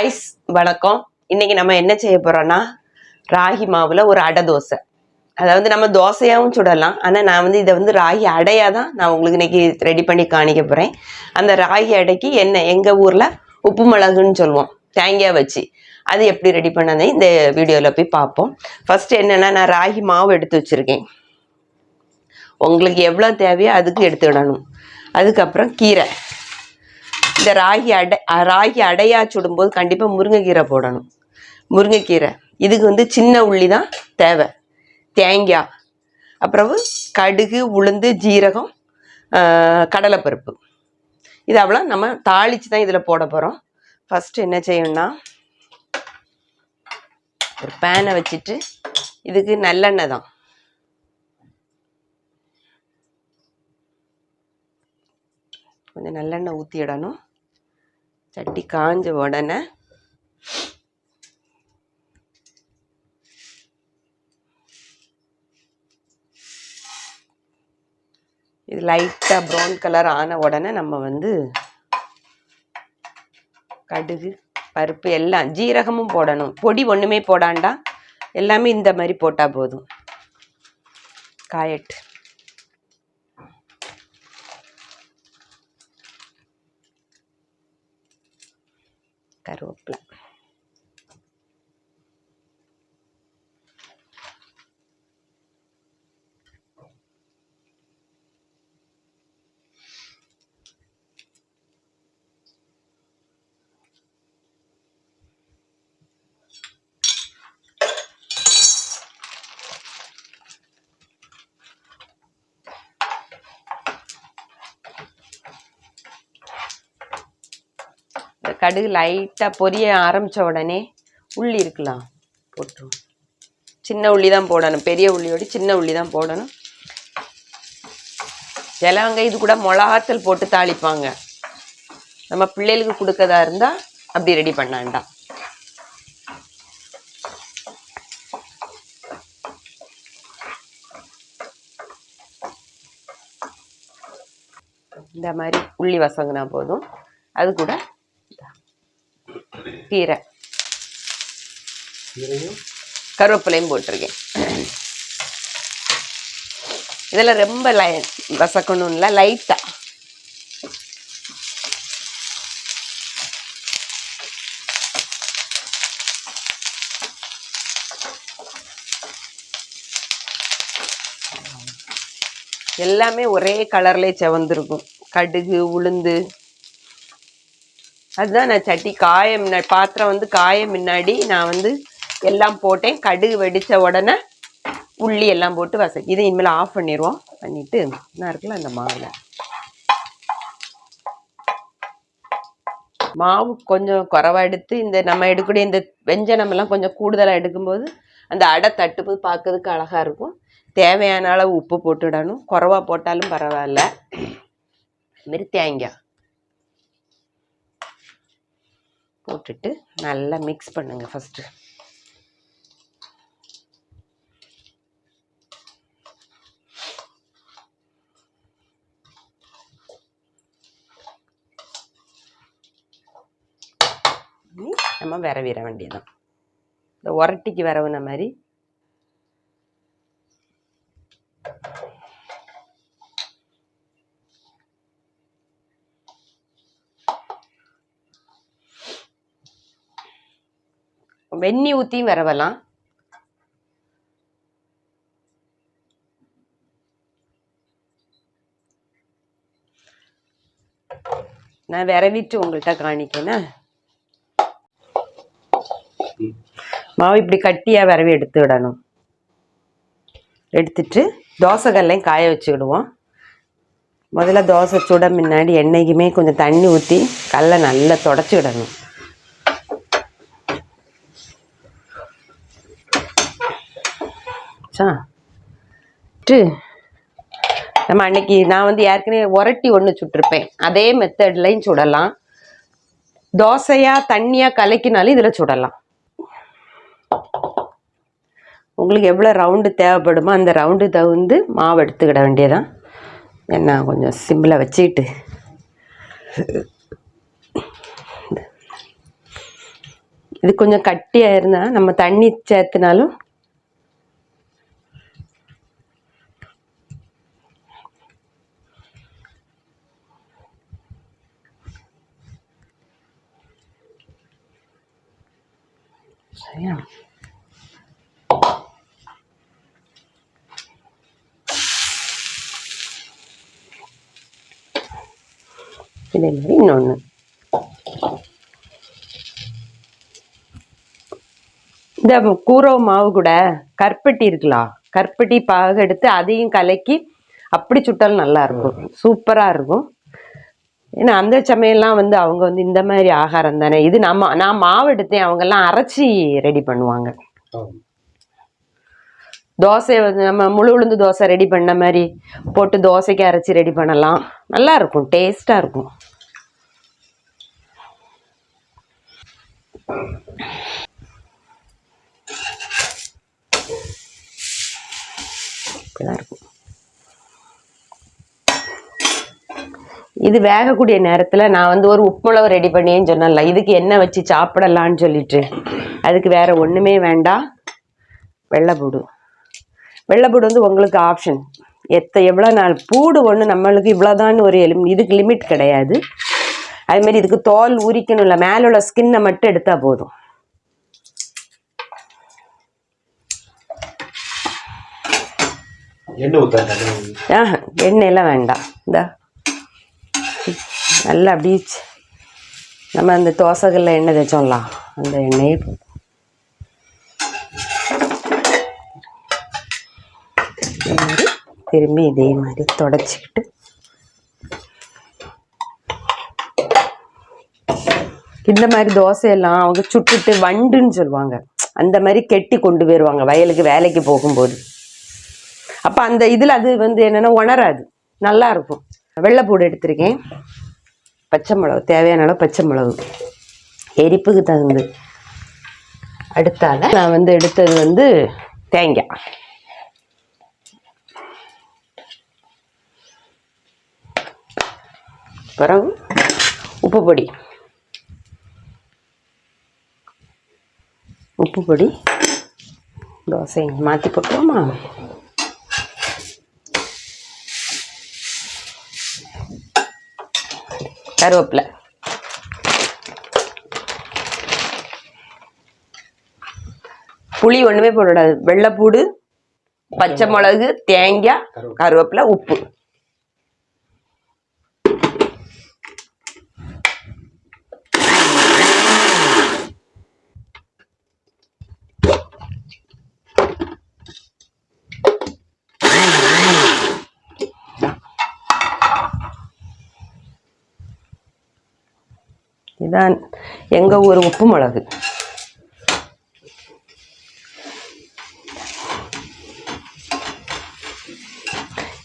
Guys வணக்கம். இன்னைக்கு நம்ம என்ன செய்ய போறோம்னா ராகி மாவுல ஒரு அடை தோசை. அதாவது நம்ம தோசையாவும் சுடலாம். ஆனால் நான் வந்து இதை வந்து ராகி அடையாக தான் நான் உங்களுக்கு இன்னைக்கு ரெடி பண்ணி காணிக்க போகிறேன் அந்த ராகி அடைக்கு என்ன எங்கள் ஊரில் உப்பு மிளகுன்னு சொல்லுவோம். தேங்காய் வச்சு. அது எப்படி ரெடி பண்ணதை இந்த வீடியோவில் போய் பார்ப்போம். ஃபர்ஸ்ட் என்னென்னா நான் ராகி மாவு எடுத்து வச்சுருக்கேன். உங்களுக்கு எவ்வளோ தேவையோ அதுக்கு எடுத்துக்கிடணும் அதுக்கப்புறம் கீரை. இந்த ராகி அடை ராகி அடையா சுடும்போது கண்டிப்பாக முருங்கைக்கீரை போடணும். முருங்கைக்கீரை. இதுக்கு வந்து சின்ன உள்ளி தான் தேவை. தேங்காய். அப்புறம் கடுகு உளுந்து ஜீரகம் கடலைப்பருப்பு. இது அவ்வளோ நம்ம தாளித்து தான் இதில் போட போகிறோம் ஃபஸ்ட்டு என்ன செய்யணும்னா ஒரு பேனை வச்சுட்டு இதுக்கு நல்லெண்ணெய் தான். கொஞ்சம் நல்லெண்ணெய் ஊற்றிடணும் சட்டி காஞ்ச உடனே இது லைட்டாக ப்ரௌன் கலர் ஆன உடனே நம்ம வந்து கடுகு பருப்பு எல்லாம் ஜீரகமும் போடணும். பொடி ஒன்றுமே போடாண்டா? எல்லாமே இந்த மாதிரி போட்டால் போதும். காயட்டு. கருவேப்பிலை இந்த கடுகு லைட்டாக பொரிய ஆரம்பித்த உடனே உள்ளி இருக்கலாம். போட்டுருவோம். சின்ன உள்ளி தான் போடணும். பெரிய உள்ளியோடு சின்ன உள்ளி தான் போடணும். சிலவங்க இது கூட மிளகாத்தல் போட்டு தாளிப்பாங்க. நம்ம பிள்ளைகளுக்கு கொடுக்கறதா இருந்தால் அப்படி ரெடி பண்ணாண்டா இந்த மாதிரி உள்ளி வசங்கினா போதும். அது கூட கீரை. கருவேப்பிலையும் போட்டிருக்கேன். இதில் ரொம்ப லை வசக்கணும் இல்லை லைட்டாக எல்லாமே ஒரே கலர்லேயே செவந்திருக்கும். கடுகு உளுந்து. அதுதான் நான் சட்டி காய முன்னாடி பாத்திரம் வந்து காய முன்னாடி நான் வந்து எல்லாம் போட்டேன். கடுகு வெடித்த உடனே உள்ளி எல்லாம் போட்டு வச இதை இனிமேல் ஆஃப் பண்ணிடுவோம். பண்ணிவிட்டு என்ன இருக்குல்ல அந்த மாவில். மாவு கொஞ்சம் குறைவா எடுத்து இந்த நம்ம எடுக்கக்கூடிய இந்த வெஞ்சனமெல்லாம் கொஞ்சம் கூடுதலாக எடுக்கும்போது அந்த அடை தட்டுப்பு பார்க்கறதுக்கு அழகாக இருக்கும். தேவையான அளவு உப்பு போட்டுடணும். குறைவா போட்டாலும் பரவாயில்ல. இதுமாரி தேங்காய். போட்டுட்டு நல்லா மிக்ஸ் பண்ணுங்கள் ஃபஸ்ட்டு நம்ம விரவிட வேண்டியதான் இந்த உரட்டிக்கு விரவுன மாதிரி வெந்நி ஊற்றியும் விரவலாம். நான் விரவிட்டு உங்கள்கிட்ட காணிக்கேனே? மாவு இப்படி கட்டியாக விரவி எடுத்து விடணும். எடுத்துட்டு தோசைகள்லையும் காய வச்சுக்கிடுவோம் முதல்ல தோசை சுட முன்னாடி எண்ணெய்க்குமே கொஞ்சம் தண்ணி ஊற்றி கல்லை நல்லா தொடச்சிக்கிடணும் விடணும் சா நம்ம அன்னைக்கு நான் வந்து ஏற்கனவே உரட்டி ஒன்று சுட்டிருப்பேன். அதே மெத்தட்லையும் சுடலாம். தோசையா தண்ணியா கலக்கினாலும் இதில் சுடலாம். உங்களுக்கு எவ்வளோ ரவுண்டு தேவைப்படுமோ அந்த ரவுண்டு தகுந்து மாவு எடுத்துக்கிட வேண்டியதான் என்ன கொஞ்சம் சிம்பிளாக வச்சுக்கிட்டு. இது கொஞ்சம் கட்டியாக இருந்தால் நம்ம தண்ணி சேர்த்துனாலும் சரியா இதே மாதிரி இன்னொன்று இந்த கூரவு மாவு கூட கற்பட்டி இருக்கலாம் கற்பட்டி பாகு எடுத்து அதையும் கலக்கி அப்படி சுட்டாலும் நல்லா இருக்கும். சூப்பரா இருக்கும். ஏன்னா அந்த சமையல்லாம் வந்து அவங்க வந்து இந்த மாதிரி ஆகாரம் தானே. இது நம்ம நான் மாவு எடுத்தேன் அவங்க எல்லாம் அரைச்சி ரெடி பண்ணுவாங்க. தோசை வந்து நம்ம முழு உளுந்து தோசை ரெடி பண்ண மாதிரி போட்டு தோசைக்கு அரைச்சி ரெடி பண்ணலாம். நல்லா இருக்கும் டேஸ்டா இருக்கும். இப்படிதான் இருக்கும். இது வேகக்கூடிய நேரத்துல நான் வந்து ஒரு உப்புமிளவு ரெடி பண்ணியேன்னு சொன்னேன்ல இதுக்கு என்ன வச்சு சாப்பிடலான்னு சொல்லிட்டு. அதுக்கு வேற ஒண்ணுமே வேண்டாம். வெள்ளைப்பூடு. வெள்ளைப்பூடு வந்து உங்களுக்கு ஆப்ஷன் எத்த எவ்வளோ நாள்? பூடு ஒன்று நம்மளுக்கு இவ்வளோதான் ஒரு எலிம் இதுக்கு லிமிட் கிடையாது. அது மாதிரி இதுக்கு தோல் உரிக்கணும்ல மேலே உள்ள ஸ்கின்னை மட்டும் எடுத்தா போதும். எண்ணெய் ஆஹ் எண்ணெயெல்லாம் வேண்டாம். இந்த. நல்லா அப்படியே நம்ம அந்த தோசைகளில் எண்ணெய் தேய்ச்சோம்ல அந்த எண்ணெயை இதே மாதிரி திரும்பி இதே மாதிரி தொடச்சிக்கிட்டு. இந்த மாதிரி தோசையெல்லாம் அவங்க சுட்டுட்டு வண்டுன்னு சொல்லுவாங்க. அந்த மாதிரி கெட்டி கொண்டு போயிடுவாங்க வயலுக்கு வேலைக்கு போகும்போது. அப்போ அந்த இதில் அது வந்து என்னென்னா உணராது. நல்லா இருக்கும். வெள்ளைப்பூடு எடுத்திருக்கேன். பச்சை மிளகு தேவையான அளவு பச்சை மிளகு. எரிப்புக்கு தகுந்து. அடுத்தால நான் வந்து எடுத்தது வந்து தேங்காய். பிறகு உப்பு பொடி. உப்பு பொடி தோசை மாற்றி போட்டோமா கருவேப்பிலை. புளி ஒண்ணுமே போடக்கூடாது. வெள்ளைப்பூடு பச்சை மிளகு தேங்காய் கருவேப்பிலை. உப்பு. இதான் எங்கள் ஊர் உப்பு மிளகு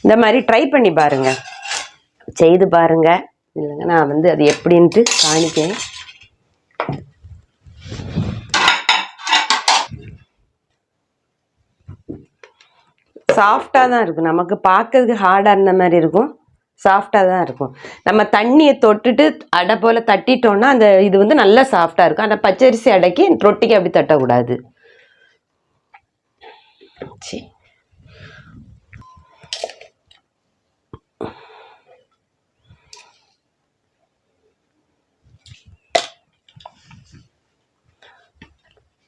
இந்த மாதிரி ட்ரை பண்ணி பாருங்க. செய்து பாருங்க. இல்லைங்க நான் வந்து அது எப்படின்ட்டு காணிக்கேன் சாஃப்டாக தான் இருக்கும் நமக்கு பார்க்கறதுக்கு ஹார்டாக இருந்த மாதிரி இருக்கும். சாஃப்டாக தான் இருக்கும். நம்ம தண்ணியை தொட்டுட்டு அடை போல் தட்டிட்டோம்னா அந்த இது வந்து நல்லா சாஃப்டாக இருக்கும். ஆனால் பச்சரிசி அடைக்கு ரொட்டிக்கு அப்படி தட்டக்கூடாது. சரி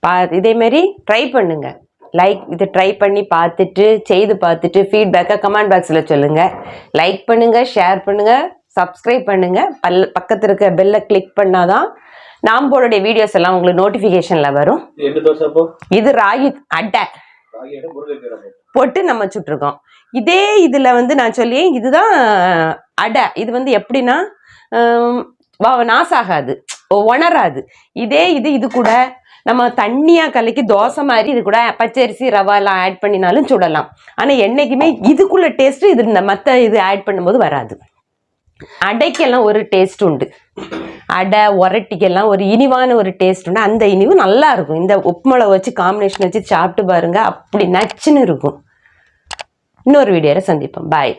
பா இதே மாதிரி ட்ரை பண்ணுங்கள் லைக் இதை ட்ரை பண்ணி பார்த்துட்டு செய்து பார்த்துட்டு ஃபீட்பேக்கை கமெண்ட் பாக்ஸில் சொல்லுங்க. லைக் பண்ணுங்க ஷேர் பண்ணுங்க சப்ஸ்கிரைப் பண்ணுங்க. பல் பக்கத்தில் இருக்க பெல்லை கிளிக் பண்ணாதான் நாம் போடுடைய வீடியோஸ் எல்லாம் உங்களுக்கு நோட்டிஃபிகேஷனில் வரும். இது ராகி அட்டை போட்டு. நம்ம சுட்டிருக்கோம். இதே இதில் வந்து நான் சொல்லி இதுதான் அடை. இது வந்து எப்படின்னா நாசாகாது. உணராது. இதே இது இது கூட நம்ம தண்ணியாக கலக்கி தோசை மாதிரி இது கூட பச்சரிசி ரவாலாம் ஆட் பண்ணினாலும் சுடலாம். ஆனால் என்றைக்குமே இதுக்குள்ள டேஸ்ட்டு இது இந்த மற்ற இது ஆட் பண்ணும்போது வராது. அடைக்கெல்லாம் ஒரு டேஸ்ட் உண்டு. அடை உரட்டிக்கெல்லாம் ஒரு இனிவான ஒரு டேஸ்ட் உண்டு. அந்த இனிவு நல்லா இருக்கும். இந்த உப்புமிளகு வச்சு காம்பினேஷன் வச்சு சாப்பிட்டு பாருங்க. அப்படி நச்சுன்னு இருக்கும். இன்னொரு வீடியோவில் சந்திப்போம். பாய்